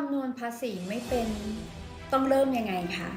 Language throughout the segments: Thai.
คำนวณภาษีไม่เป็นต้องเริ่มยังไงคะ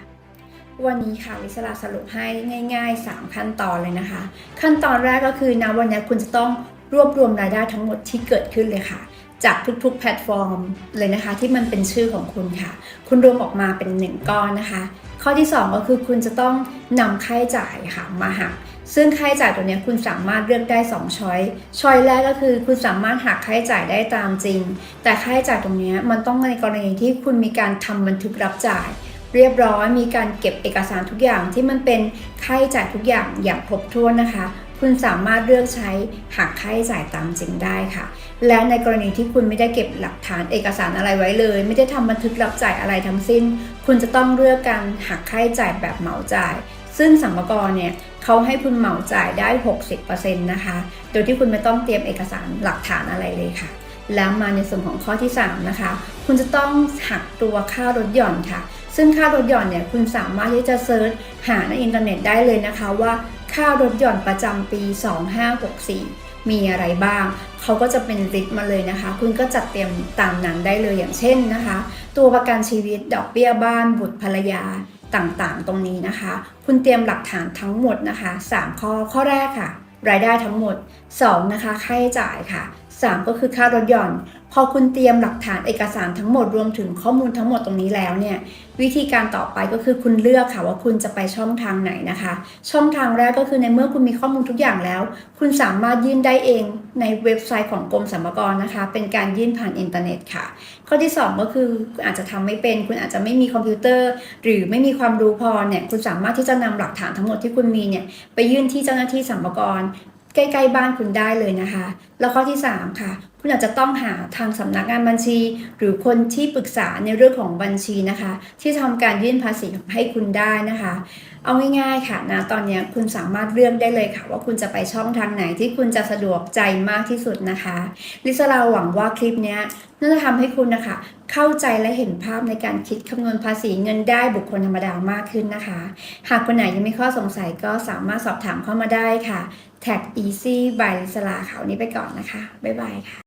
วันนี้ค่ะวิศราสรุปให้ง่าย ๆ 3 ขั้นตอนเลยนะคะ ขั้นตอนแรกก็คือนะวันนี้คุณจะต้องรวบรวมรายได้ทั้งหมดที่เกิดขึ้นเลยค่ะ จากทุกๆแพลตฟอร์มเลยนะคะ ที่มันเป็นชื่อของคุณค่ะ คุณรวมออกมาเป็นหนึ่งก้อนนะคะ ข้อที่ 2 ก็คือคุณจะต้องนำค่าใช้จ่ายค่ะมาหัก ซึ่งค่าใช้จ่ายตัวนี้คุณสามารถเลือกได้2ช้อยช้อยแรกก็คือคุณสามารถหักค่าใช้จ่ายได้ตามจริง แต่ค่าใช้จ่ายตรงนี้มันต้องในกรณีที่คุณมีการทำบันทึกรับจ่าย เรียบร้อย มีการเก็บเอกสารทุกอย่างที่มันเป็นค่าใช้จ่ายทุกอย่างอย่างครบถ้วนนะคะคุณสามารถเลือกใช้หักค่าใช้จ่ายตามจริงได้ค่ะ และในกรณีที่คุณไม่ได้เก็บหลักฐานเอกสารอะไรไว้เลย ไม่ได้ทำบันทึกรับจ่ายอะไรทั้งสิ้น คุณจะต้องเลือกการหักค่าใช้จ่ายแบบเหมาจ่าย ซึ่งสัมภาระเนี่ยเขาให้คุณเหมาจ่ายได้ 60%นะคะ โดยที่คุณไม่ต้องเตรียมเอกสารหลักฐานอะไรเลยค่ะ แล้วมาในส่วนของข้อที่ 3 นะคะ คุณจะต้องหักตัวค่ารถหย่อนค่ะ ซึ่งค่ารถหย่อนเนี่ยคุณสามารถที่จะเซิร์ชหาในอินเทอร์เน็ตได้เลยนะคะว่าค่ารถหย่อนประจำปี 2564 มีอะไรบ้าง เขาก็จะเป็นลิสต์มาเลยนะคะ คุณก็จัดเตรียมตามนั้นได้เลยอย่างเช่นนะคะ ตัวประกันชีวิตดอกเบี้ยบ้านบุตรภรรยาต่างๆ ตรงนี้นะคะ คุณเตรียมหลักฐานทั้งหมดนะคะ 3 ข้อข้อแรกค่ะ รายได้ทั้งหมด 2 นะคะ ค่าใช้จ่ายค่ะ 3 ก็คือค่ารถหย่อน พอคุณเตรียมหลักฐานเอกสารทั้งหมดรวมถึงข้อมูลทั้งหมดตรงนี้แล้วเนี่ยวิธีการต่อไปก็คือคุณเลือกค่ะว่าคุณจะไปช่องทางไหนนะคะ ช่องทางแรกก็คือในเมื่อคุณมีข้อมูลทุกอย่างแล้ว คุณสามารถยื่นได้เองในเว็บไซต์ของกรมสรรพากรนะคะ เป็นการยื่นผ่านอินเทอร์เน็ตค่ะ ข้อที่ 2 ก็คือคุณอาจจะทำไม่เป็น คุณอาจจะไม่มีคอมพิวเตอร์ หรือไม่มีความรู้พอเนี่ยคุณสามารถที่จะนำหลักฐานทั้งหมดที่คุณมีเนี่ยไปยื่นที่เจ้าหน้าที่สรรพากร ใกล้ๆบ้านคุณได้เลยนะคะ แล้วข้อที่ 3 ค่ะ คุณอาจจะต้องหาทางสำนักงานบัญชี หรือคนที่ปรึกษาในเรื่องของบัญชีนะคะ ที่ทำการยื่นภาษีให้คุณได้นะคะ เอาง่ายๆค่ะนะตอนนี้คุณสามารถเลือกได้เลยค่ะ ว่าคุณจะไปช่องทางไหนที่คุณจะสะดวกใจมากที่สุดนะคะ ลิซาเราหวังว่าคลิปนี้น่าจะทำให้คุณนะคะ เข้าใจและเห็นภาพในการคิดคำนวณภาษีเงินได้บุคคลธรรมดามากขึ้นนะคะ หากคนไหนยังมีข้อสงสัยก็สามารถสอบถามเข้ามาได้ค่ะ แท็ก easy by ลิซาลาค่ะวันนี้ไปก่อนนะคะ บ๊ายบายค่ะ